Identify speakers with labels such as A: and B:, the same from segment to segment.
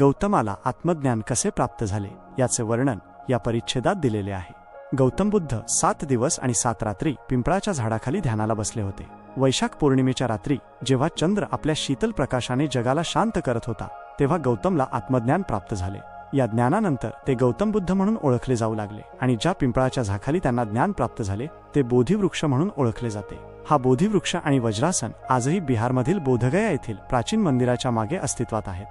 A: गौतमाला आत्मज्ञान कसे प्राप्त झाले याचे वर्णन या परिच्छेदात दिलेले आहे. गौतम बुद्ध सात दिवस आणि सात रात्री पिंपळाच्या झाडाखाली ध्यानाला बसले होते. वैशाख पौर्णिमेच्या रात्री जेव्हा चंद्र आपल्या शीतल प्रकाशाने जगाला शांत करत होता तेव्हा गौतमला आत्मज्ञान प्राप्त झाले. या ज्ञानानंतर ते गौतम बुद्ध म्हणून ओळखले जाऊ लागले आणि ज्या पिंपळाच्या झाखाली त्यांना ज्ञान प्राप्त झाले ते बोधिवृक्ष म्हणून ओळखले जाते. हा बोधिवृक्ष आणि वज्रासन आजही बिहारमधील बोधगया येथील प्राचीन मंदिराच्या मागे अस्तित्वात आहेत.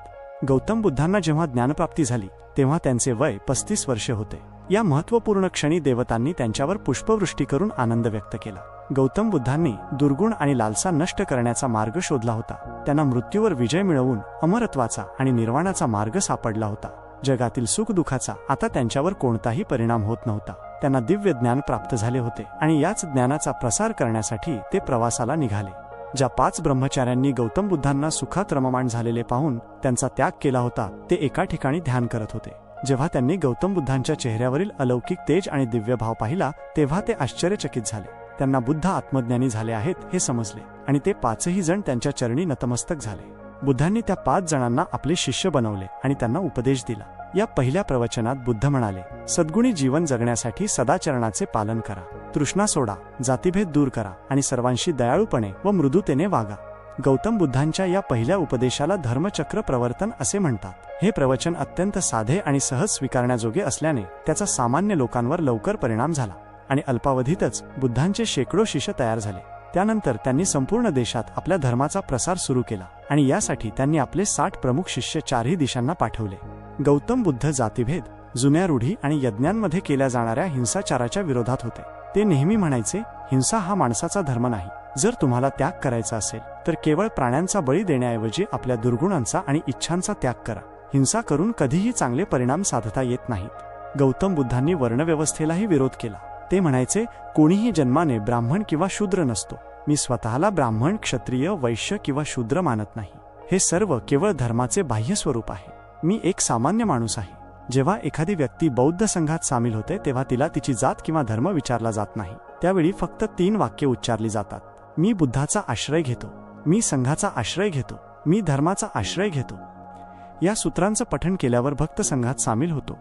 A: गौतम बुद्धांना जेव्हा ज्ञानप्राप्ती झाली तेव्हा त्यांचे वय पस्तीस वर्षे होते. या महत्त्वपूर्ण क्षणी देवतांनी त्यांच्यावर पुष्पवृष्टी करून आनंद व्यक्त केला. गौतम बुद्धांनी दुर्गुण आणि लालसा नष्ट करण्याचा मार्ग शोधला होता. त्यांना मृत्यूवर विजय मिळवून अमरत्वाचा आणि निर्वाणाचा मार्ग सापडला होता. जगातील सुखदुखाचा आता त्यांच्यावर कोणताही परिणाम होत नव्हता. त्यांना दिव्य ज्ञान प्राप्त झाले होते आणि याच ज्ञानाचा प्रसार करण्यासाठी ते प्रवासाला निघाले. ज्या पाच ब्रह्मचार्यांनी गौतम बुद्धांना सुखात रममाण झालेले पाहून त्यांचा त्याग केला होता ते एका ठिकाणी ध्यान करत होते. जेव्हा त्यांनी गौतम बुद्धांच्या चेहऱ्यावरील अलौकिक तेज आणि दिव्य भाव पाहिला तेव्हा ते आश्चर्यचकित झाले. त्यांना बुद्ध आत्मज्ञानी झाले आहेत हे समजले आणि ते पाचही जण त्यांच्या चरणी नतमस्तक झाले. बुद्धांनी त्या पाच जणांना आपले शिष्य बनवले आणि त्यांना उपदेश दिला. या पहिल्या प्रवचनात बुद्ध म्हणाले सद्गुणी जीवन जगण्यासाठी सदाचरणाचे पालन करा. तृष्णा सोडा जातीभेद दूर करा आणि सर्वांशी दयाळूपणे व मृदुतेने वागा. गौतम बुद्धांच्या या पहिल्या उपदेशाला धर्मचक्र प्रवर्तन असे म्हणतात. हे प्रवचन अत्यंत साधे आणि सहज स्वीकारण्याजोगे असल्याने त्याचा सामान्य लोकांवर लवकर परिणाम झाला आणि अल्पावधीतच बुद्धांचे शेकडो शिष्य तयार झाले. त्यानंतर त्यांनी संपूर्ण देशात आपल्या धर्माचा प्रसार सुरू केला आणि यासाठी त्यांनी आपले साठ प्रमुख शिष्य चारही दिशांना पाठवले. गौतम बुद्ध जातीभेद जुन्या रूढी आणि यज्ञांमध्ये केल्या जाणाऱ्या हिंसाचाराच्या विरोधात होते. ते नेहमी म्हणायचे हिंसा हा माणसाचा धर्म नाही. जर तुम्हाला त्याग करायचा असेल तर केवळ प्राण्यांचा बळी देण्याऐवजी आपल्या दुर्गुणांचा आणि इच्छांचा त्याग करा. हिंसा करून कधीही चांगले परिणाम साधता येत नाहीत. गौतम बुद्धांनी वर्णव्यवस्थेलाही विरोध केला. ते म्हणायचे कोणीही जन्माने ब्राह्मण किंवा शूद्र नसतो. मी स्वतःला ब्राह्मण क्षत्रिय वैश्य किंवा शूद्र मानत नाही. हे सर्व केवळ धर्माचे बाह्य स्वरूप आहे. मी एक सामान्य माणूस आहे. जेव्हा एखादी व्यक्ती बौद्ध संघात सामील होते तेव्हा तिला तिची जात किंवा धर्म विचारला जात नाही. त्यावेळी फक्त तीन वाक्य उच्चारली जातात. मी बुद्धाचा आश्रय घेतो. मी संघाचा आश्रय घेतो. मी धर्माचा आश्रय घेतो. या सूत्रांचं पठण केल्यावर भक्त संघात सामील होतो.